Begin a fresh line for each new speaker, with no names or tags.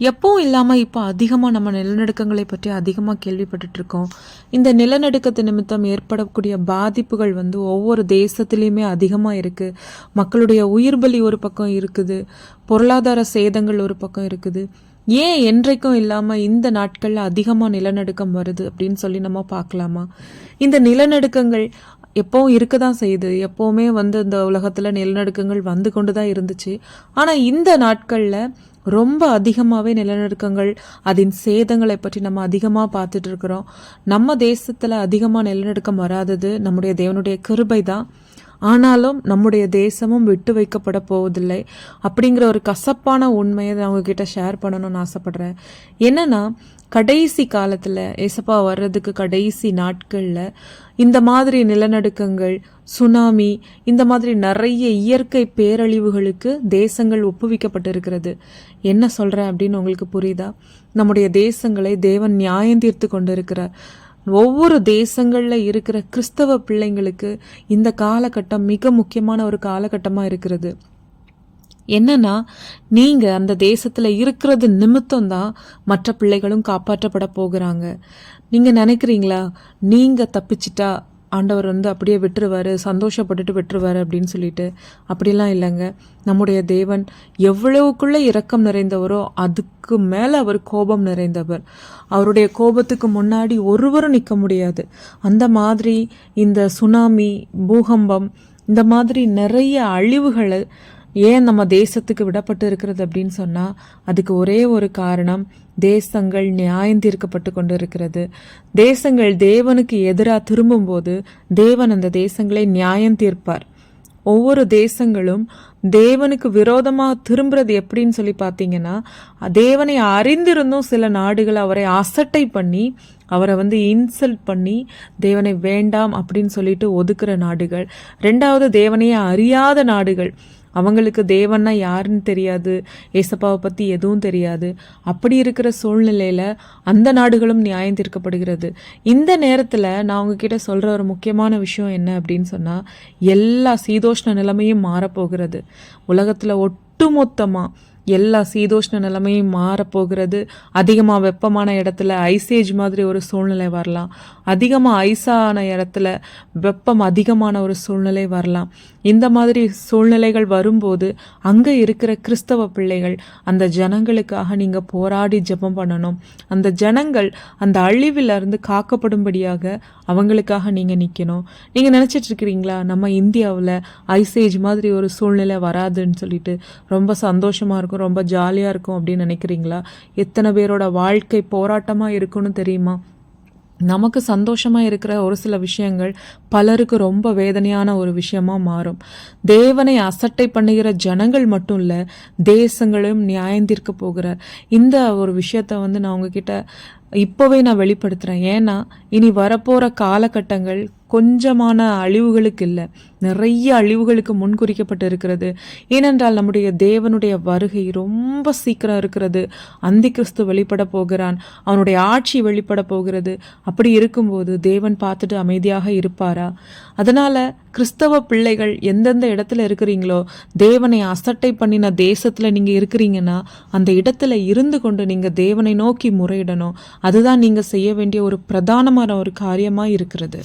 எப்பவும் இல்லாமல் இப்போ அதிகமாக நம்ம நிலநடுக்கங்களை பற்றி அதிகமாக கேள்விப்பட்டுட்டு இருக்கோம் இந்த நிலநடுக்கத்து நிமித்தம் ஏற்படக்கூடிய பாதிப்புகள் வந்து ஒவ்வொரு தேசத்துலேயுமே அதிகமாக இருக்குது மக்களுடைய உயிர் பலி ஒரு பக்கம் இருக்குது. பொருளாதார சேதங்கள் ஒரு பக்கம் இருக்குது. ஏன் என்றைக்கும் இல்லாமல் இந்த நாட்களில் அதிகமாக நிலநடுக்கம் வருது அப்படின்னு சொல்லி நம்ம பார்க்கலாமா? இந்த நிலநடுக்கங்கள் எப்பவும் இருக்க தான் செய்யுது. எப்போவுமே வந்து இந்த உலகத்தில் நிலநடுக்கங்கள் வந்து கொண்டு தான் இருந்துச்சு. ஆனால் இந்த நாட்களில் ரொம்ப அதிகமாகவே நிலநடுக்கங்கள் அதன் சேதங்களை பற்றி நம்ம அதிகமாக பார்த்துட்டு இருக்கிறோம். நம்ம தேசத்தில் அதிகமாக நிலநடுக்கம் வராதது நம்முடைய தேவனுடைய கிருபை தான் ஆனாலும் நம்முடைய தேசமும் விட்டு வைக்கப்பட போவதில்லை. அப்படிங்கிற ஒரு கசப்பான உண்மையை நான் உங்ககிட்ட ஷேர் பண்ணணும்னு ஆசைப்பட்றேன். என்னன்னா கடைசி காலத்தில் ஏசப்பா வர்றதுக்கு கடைசி நாட்களில் இந்த மாதிரி நிலநடுக்கங்கள் சுனாமி இந்த மாதிரி நிறைய இயற்கை பேரழிவுகளுக்கு தேசங்கள் ஒப்புவிக்கப்பட்டிருக்கிறது. என்ன சொல்கிறேன் அப்படின்னு உங்களுக்கு புரியுதா? நம்முடைய தேசங்களை தேவன் நியாயம் தீர்த்து கொண்டு இருக்கிறார் ஒவ்வொரு தேசங்களில் இருக்கிற கிறிஸ்தவ பிள்ளைங்களுக்கு இந்த காலகட்டம் மிக முக்கியமான ஒரு காலகட்டமாக இருக்கிறது. என்னன்னா நீங்கள் அந்த தேசத்தில் இருக்கிறது நிமித்தம் தான் மற்ற பிள்ளைகளும் காப்பாற்றப்பட போகிறாங்க. நீங்கள் நினைக்கிறீங்களா? நீங்கள் தப்பிச்சிட்டா ஆண்டவர் வந்து அப்படியே விட்டுருவாரு சந்தோஷப்பட்டுட்டு விட்டுருவாரு அப்படின்னு சொல்லிட்டு. அப்படிலாம் இல்லைங்க. நம்முடைய தேவன் எவ்வளவுக்குள்ளே இரக்கம் நிறைந்தவரோ அதுக்கு மேலே அவர் கோபம் நிறைந்தவர். அவருடைய கோபத்துக்கு முன்னாடி ஒருவரும் நிற்க முடியாது. அந்த மாதிரி இந்த சுனாமி பூகம்பம் இந்த மாதிரி நிறைய அழிவுகளை ஏன் நம்ம தேசத்துக்கு விடப்பட்டு இருக்கிறது அப்படின்னு சொன்னால் அதுக்கு ஒரே ஒரு காரணம் தேசங்கள் நியாயம் தீர்க்கப்பட்டு கொண்டு இருக்கிறது தேசங்கள் தேவனுக்கு எதிராக திரும்பும்போது தேவன் அந்த தேசங்களை நியாயம் தீர்ப்பார் ஒவ்வொரு தேசங்களும் தேவனுக்கு விரோதமாக திரும்புறது எப்படின்னு சொல்லி பார்த்தீங்கன்னா தேவனை அறிந்திருந்தும் சில நாடுகள் அவரை அசட்டை பண்ணி அவரை வந்து இன்சல்ட் பண்ணி தேவனை வேண்டாம் அப்படின்னு சொல்லிட்டு ஒதுக்குற நாடுகள். ரெண்டாவது தேவனையே அறியாத நாடுகள். அவங்களுக்கு தேவன்னா யாருன்னு தெரியாது ஏசப்பாவை பற்றி எதுவும் தெரியாது. அப்படி இருக்கிற சூழ்நிலையில் அந்த நாடுகளும் நியாயம் தீர்க்கப்படுகிறது. இந்த நேரத்தில் நான் உங்ககிட்ட சொல்கிற ஒரு முக்கியமான விஷயம் என்ன அப்படின்னு சொன்னால் எல்லா சீதோஷ்ண நிலைமையும் மாறப்போகிறது. உலகத்தில் ஒட்டுமொத்தமாக எல்லா சீதோஷ்ண நிலைமையும் மாறப்போகிறது. அதிகமாக வெப்பமான இடத்துல ஐசேஜ் மாதிரி ஒரு சூழ்நிலை வரலாம். அதிகமாக ஐஸான இடத்துல வெப்பம் அதிகமான ஒரு சூழ்நிலை வரலாம். இந்த மாதிரி சூழ்நிலைகள் வரும்போது அங்கே இருக்கிற கிறிஸ்தவ பிள்ளைகள் அந்த ஜனங்களுக்காக நீங்கள் போராடி ஜெபம் பண்ணணும். அந்த ஜனங்கள் அந்த அழிவிலிருந்து காக்கப்படும்படியாக அவங்களுக்காக நீங்கள் நிற்கணும் நீங்கள் நினச்சிட்டு இருக்கிறீங்களா நம்ம இந்தியாவில் ஐசேஜ் மாதிரி ஒரு சூழ்நிலை வராதுன்னு சொல்லிட்டு ரொம்ப சந்தோஷமாக இருக்கும். ரொம்ப ஜாலியாக இருக்கும் அப்படின்னு நினைக்கிறீங்களா? எத்தனை பேரோட வாழ்க்கை போராட்டமாக இருக்குன்னு தெரியுமா? நமக்கு சந்தோஷமாக இருக்கிற ஒரு சில விஷயங்கள் பலருக்கு ரொம்ப வேதனையான ஒரு விஷயமாக மாறும். தேவனை அசட்டை பண்ணுகிற ஜனங்கள் மட்டும் இல்லை தேசங்களும் நியாயந்திருக்க போகிறார். இந்த ஒரு விஷயத்த வந்து நான் உங்ககிட்ட இப்போவே நான் வெளிப்படுத்துகிறேன் ஏன்னா இனி வரப்போகிற காலகட்டங்கள் கொஞ்சமான அழிவுகளுக்கு இல்லை. நிறைய அழிவுகளுக்கு முன்குறிக்கப்பட்டு இருக்கிறது. ஏனென்றால் நம்முடைய தேவனுடைய வருகை ரொம்ப சீக்கிரம் இருக்கிறது. அந்தி கிறிஸ்து வெளிப்பட போகிறான். அவனுடைய ஆட்சி வெளிப்பட போகிறது. அப்படி இருக்கும்போது தேவன் பார்த்துட்டு அமைதியாக இருப்பாரா? அதனால் கிறிஸ்தவ பிள்ளைகள் எந்தெந்த இடத்துல இருக்கிறீங்களோ தேவனை அசட்டை பண்ணின தேசத்தில் நீங்கள் இருக்கிறீங்கன்னா அந்த இடத்துல இருந்து கொண்டு நீங்கள் தேவனை நோக்கி முறையிடணும். அதுதான் நீங்கள் செய்ய வேண்டிய ஒரு பிரதானமான ஒரு காரியமாக இருக்கிறது.